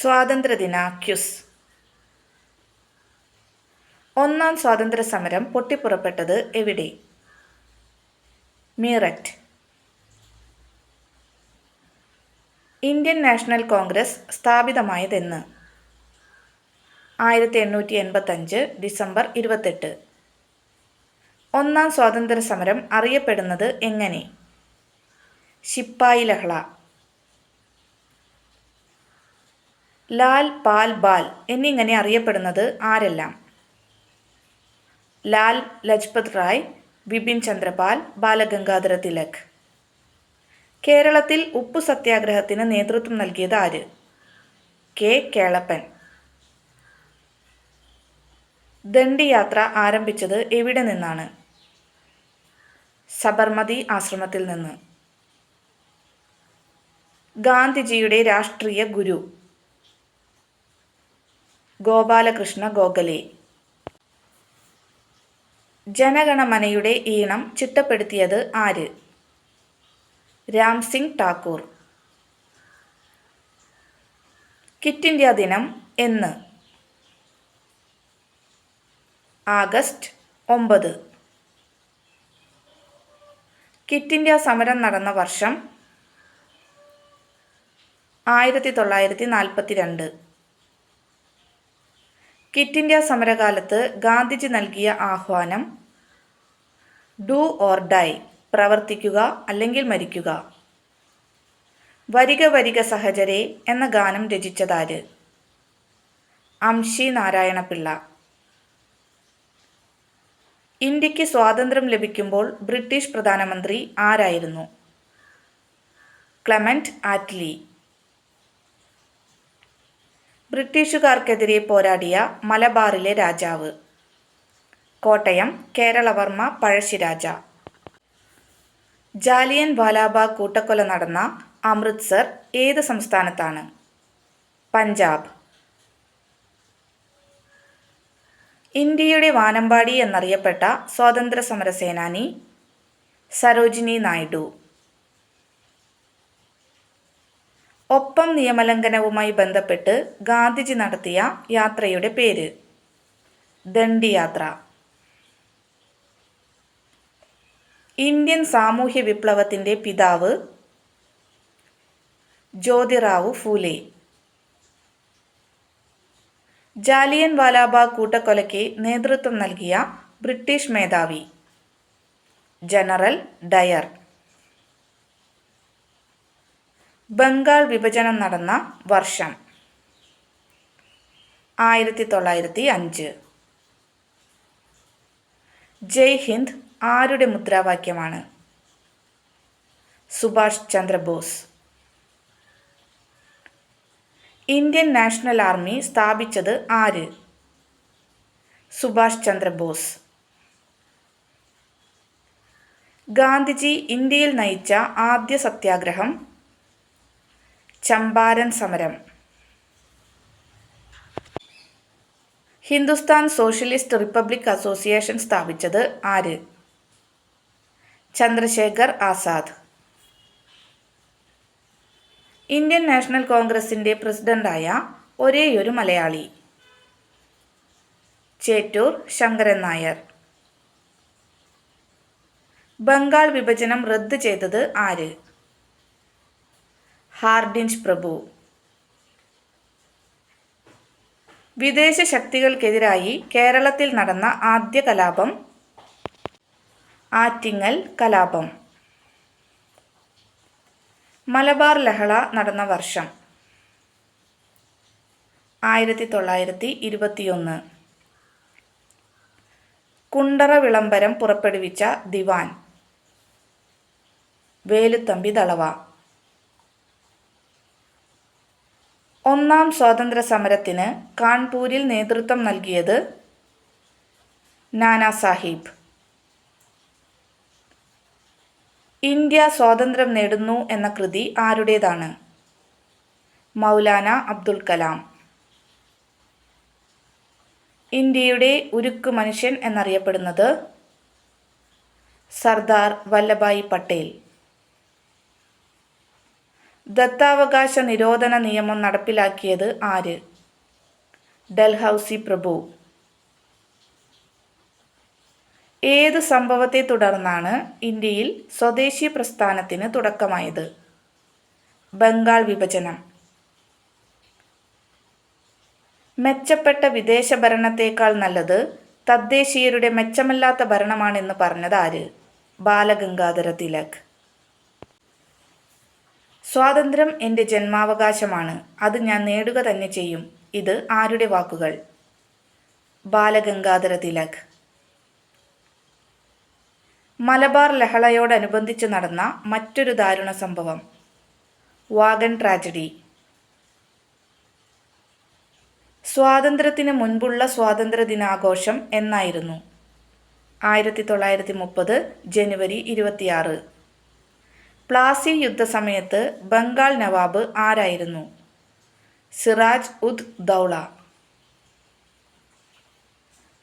സ്വാതന്ത്ര്യദിന ക്യുസ് ഒന്നാം സ്വാതന്ത്ര്യ സമരം പൊട്ടിപ്പുറപ്പെട്ടത് എവിടെ? മീററ്റ്. ഇന്ത്യൻ നാഷണൽ കോൺഗ്രസ് സ്ഥാപിതമായതെന്ന്. ആയിരത്തി എണ്ണൂറ്റി എൺപത്തഞ്ച് ഡിസംബർ ഇരുപത്തെട്ട്. ഒന്നാം സ്വാതന്ത്ര്യ സമരം അറിയപ്പെടുന്നത് എങ്ങനെ? ശിപ്പായി ലഹള. ലാൽ പാൽ ബാൽ എന്നിങ്ങനെ അറിയപ്പെടുന്നത് ആരെല്ലാം? ലാൽ ലജ്പത് റായ് ബിപിൻ ചന്ദ്രപാൽ ബാലഗംഗാധര തിലക്. കേരളത്തിൽ ഉപ്പു സത്യാഗ്രഹത്തിന് നേതൃത്വം നൽകിയത് ആര്? കെ കേളപ്പൻ. ദണ്ഡി യാത്ര ആരംഭിച്ചത് എവിടെ നിന്നാണ്? സബർമതി ആശ്രമത്തിൽ നിന്ന്. ഗാന്ധിജിയുടെ രാഷ്ട്രീയ ഗുരു. ഗോപാലകൃഷ്ണ ഗോഖലെ. ജനഗണമനയുടെ ഈണം ചിട്ടപ്പെടുത്തിയത് ആര്? രാംസിംഗ് ടാക്കൂർ. കിറ്റ് ഇന്ത്യ ദിനം എന്ന്. ആഗസ്റ്റ് ഒമ്പത്. കിറ്റ് ഇന്ത്യ സമരം നടന്ന വർഷം ആയിരത്തി തൊള്ളായിരത്തി നാൽപ്പത്തി രണ്ട് കിറ്റ് ഇന്ത്യ സമരകാലത്ത് ഗാന്ധിജി നൽകിയ ആഹ്വാനം ഡു ഓർ ഡൈ പ്രവർത്തിക്കുക അല്ലെങ്കിൽ മരിക്കുക. വരിക വരിക സഹചരെ എന്ന ഗാനം രചിച്ചതാര്? അംഷി നാരായണപിള്ള. ഇന്ത്യയ്ക്ക് സ്വാതന്ത്ര്യം ലഭിക്കുമ്പോൾ ബ്രിട്ടീഷ് പ്രധാനമന്ത്രി ആരായിരുന്നു? Clement Attlee. ബ്രിട്ടീഷുകാർക്കെതിരെ പോരാടിയ മലബാറിലെ രാജാവ്. കോട്ടയം കേരളവർമ്മ പഴശ്ശിരാജ. ജാലിയൻ വാലാബാഗ് കൂട്ടക്കൊല നടന്ന അമൃത്സർ ഏത് സംസ്ഥാനത്താണ്? പഞ്ചാബ്. ഇന്ത്യയുടെ വാനമ്പാടി എന്നറിയപ്പെട്ട സ്വാതന്ത്ര്യ സമര സേനാനി സരോജിനി നായിഡു. ഒപ്പം നിയമലംഘനവുമായി ബന്ധപ്പെട്ട് ഗാന്ധിജി നടത്തിയ യാത്രയുടെ പേര്. ദണ്ഡിയാത്ര. ഇന്ത്യൻ സാമൂഹ്യ വിപ്ലവത്തിന്റെ പിതാവ് ജ്യോതിറാവു ഫൂലെ. ജാലിയൻ വാലാബാഗ് കൂട്ടക്കൊലയ്ക്ക് നേതൃത്വം നൽകിയ ബ്രിട്ടീഷ് മേധാവി. General Dyer. ബംഗാൾ വിഭജനം നടന്ന വർഷം ആയിരത്തി തൊള്ളായിരത്തി അഞ്ച് ജയ് ഹിന്ദ് ആരുടെ മുദ്രാവാക്യമാണ്? Subhash Chandrabose. Indian National Army സ്ഥാപിച്ചത് ആര്? സുഭാഷ് ചന്ദ്രബോസ്. ഗാന്ധിജി ഇന്ത്യയിൽ നയിച്ച ആദ്യ സത്യാഗ്രഹം ചമ്പാരൻ സമരം. ഹിന്ദുസ്ഥാൻ സോഷ്യലിസ്റ്റ് റിപ്പബ്ലിക് അസോസിയേഷൻ സ്ഥാപിച്ചത് ആര്? ചന്ദ്രശേഖർ ആസാദ്. ഇന്ത്യൻ നാഷണൽ കോൺഗ്രസിന്റെ പ്രസിഡന്റായ ഒരേയൊരു മലയാളി. ചേറ്റൂർ ശങ്കരൻ നായർ. ബംഗാൾ വിഭജനം റദ്ദ് ചെയ്തത് ആര്? ഹാർഡിൻജ് പ്രഭു. വിദേശ ശക്തികൾക്കെതിരായി കേരളത്തിൽ നടന്ന ആദ്യ കലാപം ആറ്റിങ്ങൽ കലാപം. മലബാർ ലഹള നടന്ന വർഷം ആയിരത്തി തൊള്ളായിരത്തി ഇരുപത്തിയൊന്ന് കുണ്ടറ വിളംബരം പുറപ്പെടുവിച്ച ദിവാൻ. വേലുത്തമ്പി ദളവ. ഒന്നാം സ്വാതന്ത്ര്യ സമരത്തിന് കാൺപൂരിൽ നേതൃത്വം നൽകിയത് നാനാ സാഹിബ്. ഇന്ത്യ സ്വാതന്ത്ര്യം നേടുന്നു എന്ന കൃതി ആരുടേതാണ്? മൗലാന അബ്ദുൽ കലാം. ഇന്ത്യയുടെ ഉരുക്ക് മനുഷ്യൻ എന്നറിയപ്പെടുന്നത് സർദാർ വല്ലഭായ് പട്ടേൽ. ദത്താവകാശ നിരോധന നിയമം നടപ്പിലാക്കിയത് ആര്? ഡൽഹൌസി പ്രഭു. ഏത് സംഭവത്തെ തുടർന്നാണ് ഇന്ത്യയിൽ സ്വദേശി പ്രസ്ഥാനത്തിന് തുടക്കമായത്? ബംഗാൾ വിഭജനം. മെച്ചപ്പെട്ട വിദേശ ഭരണത്തേക്കാൾ നല്ലത് തദ്ദേശീയരുടെ മെച്ചമല്ലാത്ത ഭരണമാണെന്ന് പറഞ്ഞത് ആര്? ബാലഗംഗാധര തിലക്. സ്വാതന്ത്ര്യം എന്റെ ജന്മാവകാശമാണ്. അത് ഞാൻ നേടുക തന്നെ ചെയ്യും. ഇത് ആരുടെ വാക്കുകൾ? ബാലഗംഗാധര തിലക്. മലബാർ ലഹളയോടനുബന്ധിച്ച് നടന്ന മറ്റൊരു ദാരുണ സംഭവം. Wagon tragedy. സ്വാതന്ത്ര്യത്തിന് മുൻപുള്ള സ്വാതന്ത്ര്യ ദിനാഘോഷം എന്നായിരുന്നു. ആയിരത്തി തൊള്ളായിരത്തി മുപ്പത് ജനുവരി ഇരുപത്തിയാറ്. പ്ലാസി യുദ്ധസമയത്ത് ബംഗാൾ നവാബ് ആരായിരുന്നു? സിറാജ് ഉദ് ദൗള.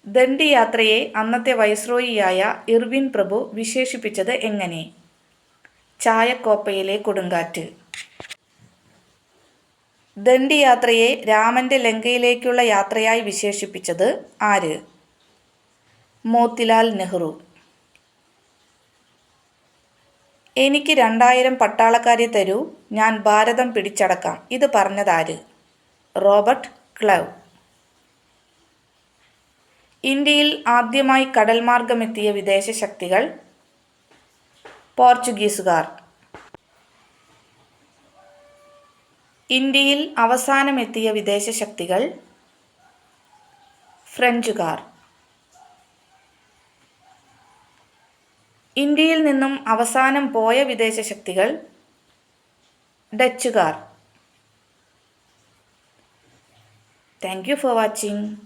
ദണ്ഡി യാത്രയെ അന്നത്തെ വൈസ്രോയിയായ ഇർവിൻ പ്രഭു വിശേഷിപ്പിച്ചത് എങ്ങനെ? ചായക്കോപ്പയിലെ കൊടുങ്കാറ്റ്. ദണ്ഡി യാത്രയെ രാമന്റെ ലങ്കയിലേക്കുള്ള യാത്രയായി വിശേഷിപ്പിച്ചത് ആര്? മോത്തിലാൽ നെഹ്റു. എനിക്ക് രണ്ടായിരം പട്ടാളക്കാരെ തരൂ ഞാൻ ഭാരതം പിടിച്ചടക്കാം. ഇത് പറഞ്ഞതാര്? റോബർട്ട് ക്ലവ് ഇന്ത്യയിൽ ആദ്യമായി കടൽ മാർഗമെത്തിയ വിദേശ ശക്തികൾ പോർച്ചുഗീസുകാർ. ഇന്ത്യയിൽ അവസാനമെത്തിയ വിദേശ ശക്തികൾ ഫ്രഞ്ചുകാർ. ഇന്ത്യയിൽ നിന്നും അവസാനം പോയ വിദേശ ശക്തികൾ ഡച്ചുകാർ. Thank you for watching